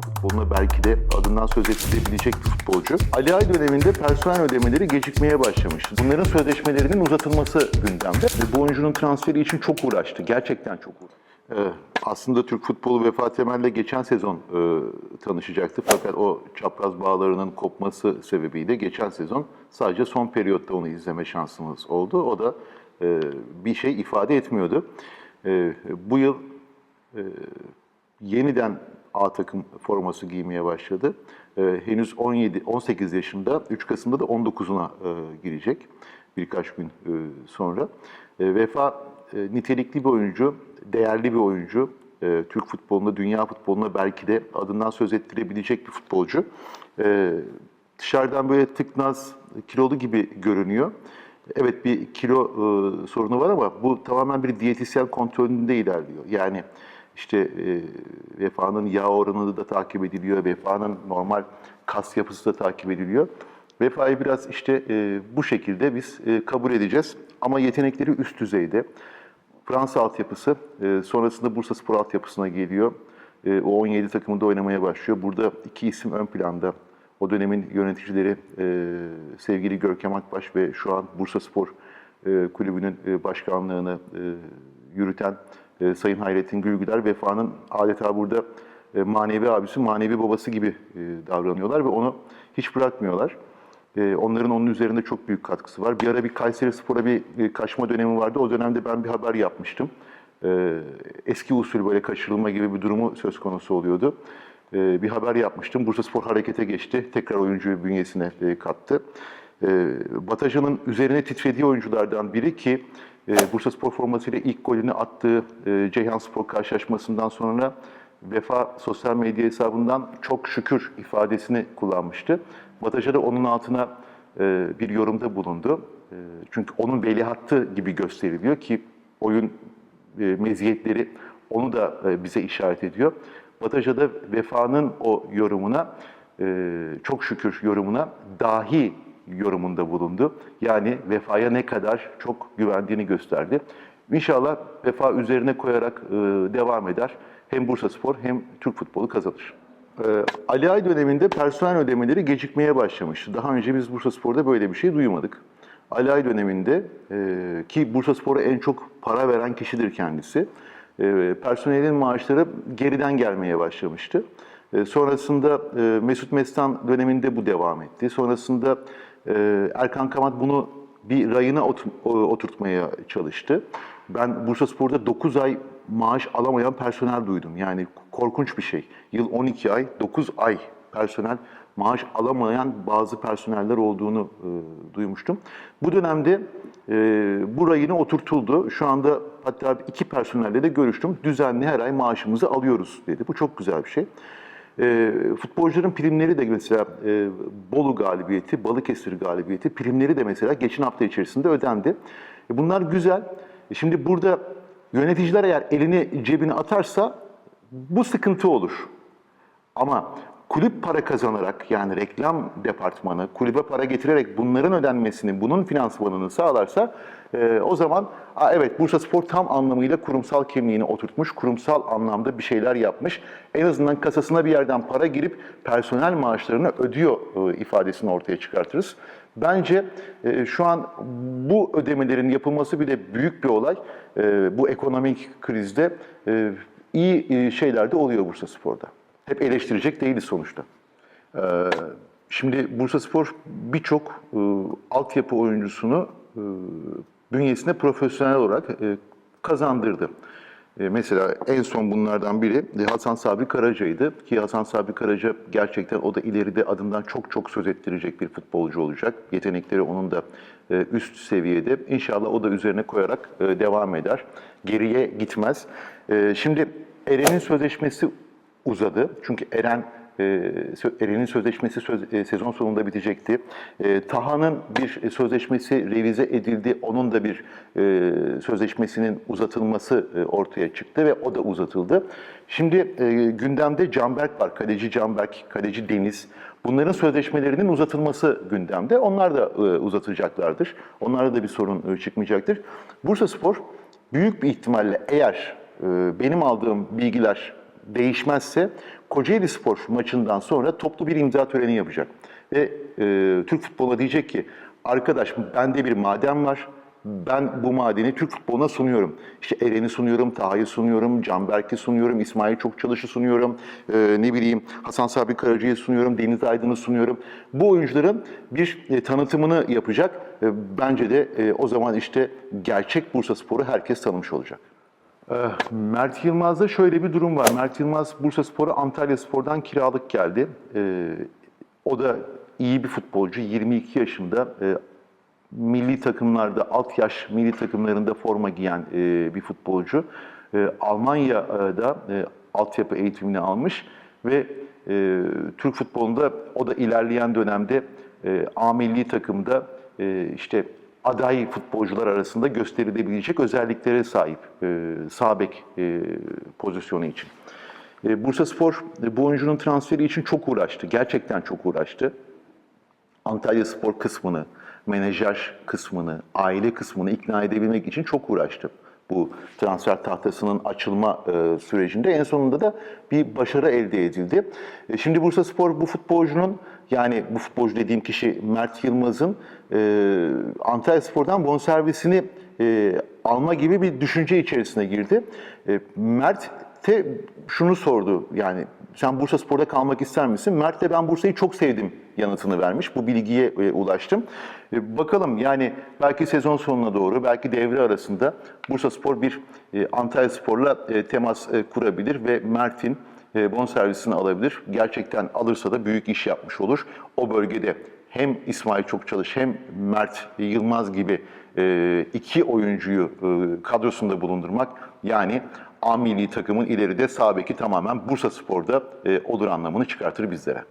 futboluna belki de adından söz edilebilecek bir futbolcu. Ali Ay döneminde personel ödemeleri gecikmeye başlamıştı. Bunların sözleşmelerinin uzatılması gündemde. Ve bu oyuncunun transferi için çok uğraştı. Gerçekten çok uğraştı. Ee, aslında Türk futbolu Vefa Temel'le geçen sezon e, tanışacaktı. Fakat o çapraz bağlarının kopması sebebiyle geçen sezon sadece son periyotta onu izleme şansımız oldu. O da e, bir şey ifade etmiyordu. E, bu yıl e, yeniden A takım forması giymeye başladı. E, henüz 17 18 yaşında, 3 Kasım'da da 19'una e, girecek birkaç gün e, sonra. E, Vefa nitelikli bir oyuncu, değerli bir oyuncu. Türk futbolunda, dünya futboluna belki de adından söz ettirebilecek bir futbolcu. Dışarıdan böyle tıknaz, kilolu gibi görünüyor. Evet bir kilo e, sorunu var ama bu tamamen bir diyetisyen kontrolünde ilerliyor. Yani işte e, vefanın yağ oranı da takip ediliyor, vefanın normal kas yapısı da takip ediliyor. Vefayı biraz işte e, bu şekilde biz e, kabul edeceğiz. Ama yetenekleri üst düzeyde. Fransa altyapısı, e, sonrasında Bursa Spor altyapısına geliyor. E, o 17 takımında oynamaya başlıyor. Burada iki isim ön planda. O dönemin yöneticileri e, sevgili Görkem Akbaş ve şu an Bursa Spor e, Kulübü'nün e, başkanlığını e, yürüten e, Sayın Hayrettin Gülgüler Vefa'nın adeta burada e, manevi abisi, manevi babası gibi e, davranıyorlar ve onu hiç bırakmıyorlar. E, onların onun üzerinde çok büyük katkısı var. Bir ara bir Kayseri Spor'a bir e, kaçma dönemi vardı. O dönemde ben bir haber yapmıştım. Eski usul böyle kaçırılma gibi bir durumu söz konusu oluyordu. Bir haber yapmıştım. Bursa Spor harekete geçti. Tekrar oyuncuyu bünyesine kattı. Bataja'nın üzerine titrediği oyunculardan biri ki e, Bursa Spor formasıyla ilk golünü attığı e, Ceyhan Spor karşılaşmasından sonra Vefa sosyal medya hesabından çok şükür ifadesini kullanmıştı. Bataja da onun altına e, bir yorumda bulundu. E, çünkü onun veliahtı gibi gösteriliyor ki oyun e, meziyetleri onu da bize işaret ediyor. Bataja da Vefa'nın o yorumuna, çok şükür yorumuna dahi yorumunda bulundu. Yani Vefa'ya ne kadar çok güvendiğini gösterdi. İnşallah Vefa üzerine koyarak e, devam eder. Hem Bursa Spor hem Türk futbolu kazanır. Ee, Ali Ay döneminde personel ödemeleri gecikmeye başlamıştı. Daha önce biz Bursa Spor'da böyle bir şey duymadık. Ali Ay döneminde e, ki Bursa Spor'a en çok para veren kişidir kendisi. E, personelin maaşları geriden gelmeye başlamıştı. E, sonrasında e, Mesut Mestan döneminde bu devam etti. Sonrasında e, Erkan Kamat bunu bir rayına ot- oturtmaya çalıştı. Ben Bursa Spor'da 9 ay maaş alamayan personel duydum. Yani korkunç bir şey. Yıl 12 ay, 9 ay personel maaş alamayan bazı personeller olduğunu e, duymuştum. Bu dönemde e, bu rayına oturtuldu. Şu anda hatta iki personelle de görüştüm. Düzenli her ay maaşımızı alıyoruz dedi. Bu çok güzel bir şey. E, futbolcuların primleri de mesela e, Bolu galibiyeti, Balıkesir galibiyeti primleri de mesela geçen hafta içerisinde ödendi. E, bunlar güzel. E, şimdi burada yöneticiler eğer elini cebine atarsa bu sıkıntı olur. Ama kulüp para kazanarak yani reklam departmanı kulübe para getirerek bunların ödenmesini, bunun finansmanını sağlarsa e, o zaman Aa, evet Bursa Spor tam anlamıyla kurumsal kimliğini oturtmuş, kurumsal anlamda bir şeyler yapmış. En azından kasasına bir yerden para girip personel maaşlarını ödüyor e, ifadesini ortaya çıkartırız. Bence e, şu an bu ödemelerin yapılması bile büyük bir olay. E, bu ekonomik krizde e, iyi e, şeyler de oluyor Bursa Spor'da. Hep eleştirecek değiliz sonuçta. Ee, Şimdi Bursa Spor birçok e, altyapı oyuncusunu e, bünyesine profesyonel olarak e, kazandırdı. E, mesela en son bunlardan biri Hasan Sabri Karaca'ydı ki Hasan Sabri Karaca gerçekten o da ileride adından çok çok söz ettirecek bir futbolcu olacak. Yetenekleri onun da üst seviyede. İnşallah o da üzerine koyarak devam eder. Geriye gitmez. Şimdi Eren'in sözleşmesi uzadı. Çünkü Eren e, Eren'in sözleşmesi söz- e, sezon sonunda bitecekti. E, Taha'nın bir sözleşmesi revize edildi. Onun da bir sözleşmesinin uzatılması ortaya çıktı ve o da uzatıldı. Şimdi gündemde Canberk var. Kaleci Canberk, kaleci Deniz. Bunların sözleşmelerinin uzatılması gündemde. Onlar da uzatacaklardır. Onlarda da bir sorun çıkmayacaktır. Bursa Spor büyük bir ihtimalle eğer benim aldığım bilgiler değişmezse Kocaeli Spor maçından sonra toplu bir imza töreni yapacak. Ve e, Türk futboluna diyecek ki arkadaş bende bir maden var. Ben bu madeni Türk futboluna sunuyorum. İşte Eren'i sunuyorum, Taha'yı sunuyorum, Canberk'i sunuyorum, İsmail Çokçalış'ı sunuyorum, e, ne bileyim Hasan Sabri Karaca'yı sunuyorum, Deniz Aydın'ı sunuyorum. Bu oyuncuların bir e, tanıtımını yapacak. E, bence de e, o zaman işte gerçek Bursa Spor'u herkes tanımış olacak. Ee, Mert Yılmaz'da şöyle bir durum var. Mert Yılmaz Bursa Spor'a Antalya Spor'dan kiralık geldi. Ee, o da iyi bir futbolcu. 22 yaşında e, milli takımlarda, alt yaş milli takımlarında forma giyen bir futbolcu. Almanya'da e, altyapı eğitimini almış ve Türk futbolunda o da ilerleyen dönemde A milli takımda işte aday futbolcular arasında gösterilebilecek özelliklere sahip e, sağ e, pozisyonu için. E, Bursa Spor e, bu oyuncunun transferi için çok uğraştı. Gerçekten çok uğraştı. Antalya Spor kısmını, menajer kısmını, aile kısmını ikna edebilmek için çok uğraştım. Bu transfer tahtasının açılma e, sürecinde en sonunda da bir başarı elde edildi. E, şimdi Bursa Spor bu futbolcunun yani bu futbolcu dediğim kişi Mert Yılmaz'ın e, Antalya Spor'dan bonservisini e, alma gibi bir düşünce içerisine girdi. Mert de şunu sordu yani sen Bursa Spor'da kalmak ister misin? Mert de ben Bursa'yı çok sevdim yanıtını vermiş. Bu bilgiye e, ulaştım. E, bakalım yani belki sezon sonuna doğru, belki devre arasında Bursa Spor bir e, Antalya Spor'la temas kurabilir ve Mert'in e, bonservisini alabilir. Gerçekten alırsa da büyük iş yapmış olur. O bölgede hem İsmail Çokçalış hem Mert Yılmaz gibi iki oyuncuyu kadrosunda bulundurmak yani A milli takımın ileride sağ beki tamamen Bursa Spor'da e, olur anlamını çıkartır bizlere.